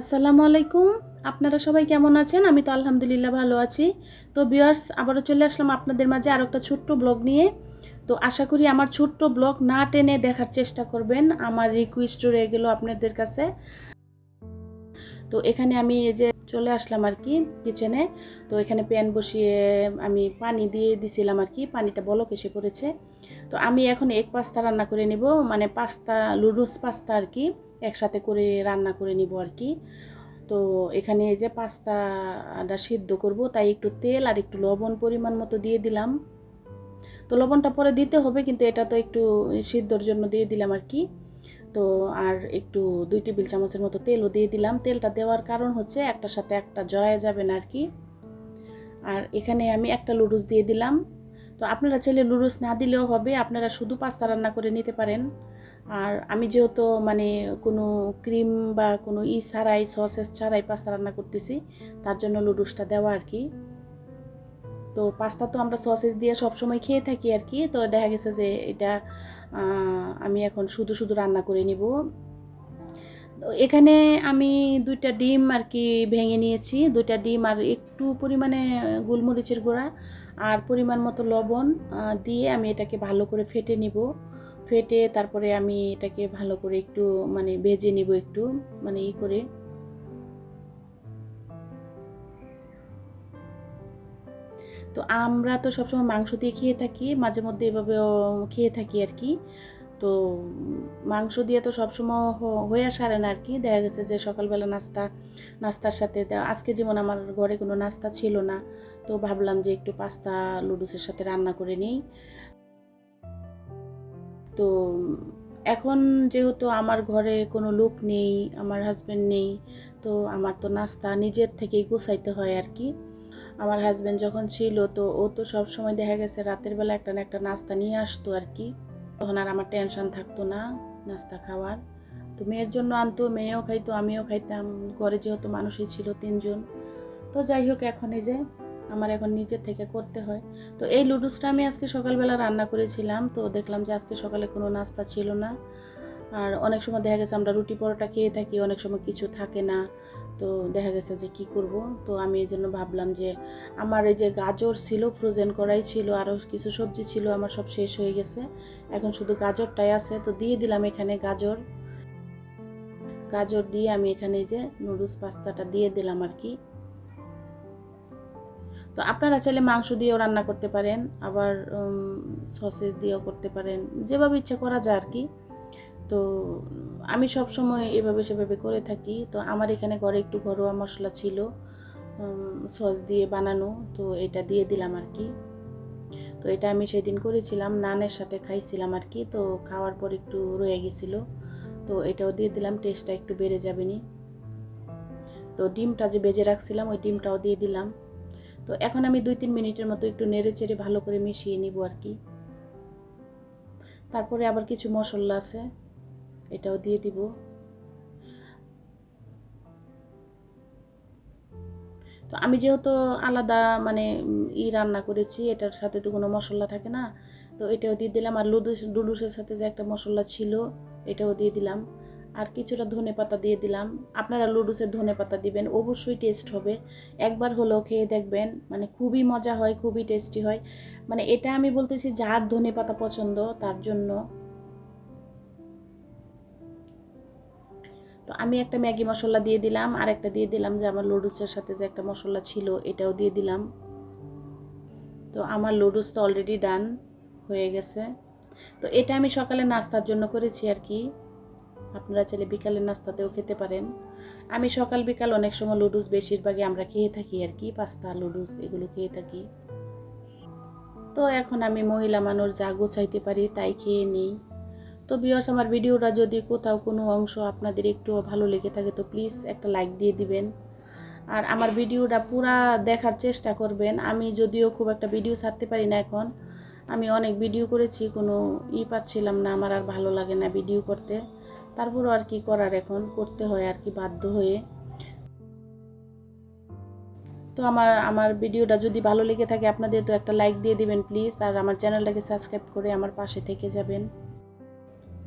আসসালামু আলাইকুম। আপনারা সবাই কেমন আছেন? আমি তো আলহামদুলিল্লাহ ভালো আছি। তো বিয়ার্স আবারও চলে আসলাম আপনাদের মাঝে আরও একটা ছোট্ট ব্লগ নিয়ে। তো আশা করি আমার ছোট্ট ব্লগ না টেনে দেখার চেষ্টা করবেন। আমার রিকোয়েস্ট রয়ে গেল আপনাদের কাছে। তো এখানে আমি এই যে চলে আসলাম আর কি কিচেনে তো এখানে প্যান বসিয়ে আমি পানি দিয়ে দিছিলাম আর কি। পানিটা বলক এসে পড়েছে। তো আমি এখন এক পাস্তা রান্না করে নেব। মানে পাস্তা লুডুস পাস্তা আর কি। একসাথে করে রান্না করে নিব আর কি। তো এখানে এই যে পাস্তাটা সিদ্ধ করব, তাই একটু তেল আর একটু লবণ পরিমাণ মতো দিয়ে দিলাম। তো লবণটা পরে দিতে হবে, কিন্তু এটা তো একটু সিদ্ধর জন্য দিয়ে দিলাম আর কি। তো আর একটু দুই টেবিল চামচের মতো তেলও দিয়ে দিলাম। তেলটা দেওয়ার কারণ হচ্ছে একটার সাথে একটা জড়ায় যাবে না আর কি। আর এখানে আমি একটা লুডুস দিয়ে দিলাম। তো আপনারা চাইলে লুডুস না দিলেও হবে, আপনারা শুধু পাস্তা রান্না করে নিতে পারেন। আর আমি যেহেতু মানে কোনো ক্রিম বা কোনো ই ছাড়াই, সসেস ছাড়াই পাস্তা রান্না করতেছি, তার জন্য লুডুসটা দেওয়া আর কি। তো পাস্তা তো আমরা সসেস দিয়ে সবসময় খেয়ে থাকি আর কি, তো দেখা গেছে যে এটা আমি এখন শুধু শুধু রান্না করে নিব। তো এখানে আমি দুইটা ডিম আর কি ভেঙে নিয়েছি। দুইটা ডিম আর একটু পরিমাণে গোলমরিচের গুঁড়া আর পরিমাণ মতো লবণ দিয়ে আমি এটাকে ভালো করে ফেটে নিব। ফেটে তারপরে আমি এটাকে ভালো করে একটু মানে ভেজে নিব একটু মানে ই করে। তো আমরা তো সবসময় মাংস দিয়ে খেয়ে থাকি, মাঝে মধ্যে এভাবেও খেয়ে থাকি আর কি। তো মাংস দিয়ে তো সবসময় হয়ে সারে না আর কি দেখা গেছে যে সকালবেলা নাস্তা, নাস্তার সাথে আজকে যেমন আমার ঘরে কোনো নাস্তা ছিল না, তো ভাবলাম যে একটু পাস্তা লুডুসের সাথে রান্না করে নিই। তো এখন যেহেতু আমার ঘরে কোনো লোক নেই, আমার হাজব্যান্ড নেই, তো আমার তো নাস্তা নিজের থেকেই গোছাইতে হয় আর কি আমার হাজব্যান্ড যখন ছিল, তো ও তো সব সময় দেখা গেছে রাতের বেলা একটা না একটা নাস্তা নিয়ে আসতো আর কি তখন আর আমার টেনশন থাকতো না, নাস্তা খাওয়ার। তো মেয়ের জন্য আনতো, মেয়েও খাইতো, আমিও খাইতাম। ঘরে যেহেতু মানুষই ছিল তিনজন। তো যাই হোক, এখন এই যে আমার এখন নিজের থেকে করতে হয়। তো এই লুডুসটা আমি আজকে সকালবেলা রান্না করেছিলাম। তো দেখলাম যে আজকে সকালে কোনো নাস্তা ছিল না। আর অনেক সময় দেখা গেছে আমরা রুটি পরোটা খেয়ে থাকি, অনেক সময় কিছু থাকে না। তো দেখা গেছে যে কি করব? তো আমি এই জন্য ভাবলাম যে আমার এই যে গাজর ছিল ফ্রোজেন করাই ছিল, আরও কিছু সবজি ছিল, আমার সব শেষ হয়ে গেছে। এখন শুধু গাজরটাই আছে। তো দিয়ে দিলাম এখানে গাজর। গাজর দিয়ে আমি এখানে যে নুডলস পাস্তাটা দিয়ে দিলাম আর কি। তো আপনারা চাইলে মাংস দিয়েও রান্না করতে পারেন, আবার সসেস দিয়েও করতে পারেন। যেভাবে ইচ্ছা করা যায় আর কি। তো আমি সব সময় এভাবে সেভাবে করে থাকি। তো আমার এখানে ঘরে একটু ঘরোয়া মশলা ছিল সস দিয়ে বানানো, তো এটা দিয়ে দিলাম আর কি তো এটা আমি সেদিন করেছিলাম, নানের সাথে খাইছিলাম আর কি তো খাওয়ার পর একটু রয়ে গেছিল। তো এটাও দিয়ে দিলাম টেস্টটা একটু বেড়ে যাবেনি তো ডিমটা যে বেজে রাখছিলাম, ওই ডিমটাও দিয়ে দিলাম। তো এখন আমি দুই তিন মিনিটের মতো একটু নেড়ে চেড়ে ভালো করে মিশিয়ে নিব আর কি তারপরে আবার কিছু মশলা আছে। এটাও দিয়ে দিব। তো আমি যেহেতু আলাদা মানে ই রান্না করেছি, এটার সাথে তো কোনো মশলা থাকে না, তো এটাও দিয়ে দিলাম। আর লুডুস লুডুসের সাথে যে একটা মশলা ছিল, এটাও দিয়ে দিলাম। আর কিছুটা ধনে পাতা দিয়ে দিলাম। আপনারা লুডুসের ধনে পাতা দিবেন, অবশ্যই টেস্ট হবে। একবার হলেও খেয়ে দেখবেন মানে খুবই মজা হয়, খুবই টেস্টি হয়। মানে এটা আমি বলতেছি, যার ধনে পাতা পছন্দ, তার জন্য তো আমি একটা ম্যাগি মশলা দিয়ে দিলাম আর একটা দিয়ে দিলাম যে আমার লুডুসের সাথে যে একটা মশলা ছিল, এটাও দিয়ে দিলাম। তো আমার লুডুস তো অলরেডি ডান হয়ে গেছে। তো এটা আমি সকালে নাস্তার জন্য করেছি আর কি। আপনারা চাইলে বিকালের নাস্তাতেও খেতে পারেন। আমি সকাল বিকাল অনেক সময় লুডুস বেশিরভাগই আমরা খেয়ে থাকি আর কি, পাস্তা, লুডুস এগুলো খেয়ে থাকি। তো এখন আমি মহিলা মানুষ, যা গোছাইতে পারি তাই খেয়ে নিই। তো বিয়ার্স আমার ভিডিওটা যদি কোথাও কোনো অংশ আপনাদের একটু ভালো লেগে থাকে, তো প্লিজ একটা লাইক দিয়ে দিবেন। আর আমার ভিডিওটা পুরা দেখার চেষ্টা করবেন। আমি যদিও খুব একটা ভিডিও ছাড়তে পারি না এখন। আমি অনেক ভিডিও করেছি, কোনো ই পাচ্ছিলাম না, আমার আর ভালো লাগে না ভিডিও করতে। তারপরও আর কি করার এখন? করতে হয় আর কি, বাধ্য হয়ে। তো আমার আমার ভিডিওটা যদি ভালো লেগে থাকে, আপনাদের তো একটা লাইক দিয়ে দিবেন প্লিজ আর আমার চ্যানেলটাকে সাবস্ক্রাইব করে আমার পাশে থেকে যাবেন।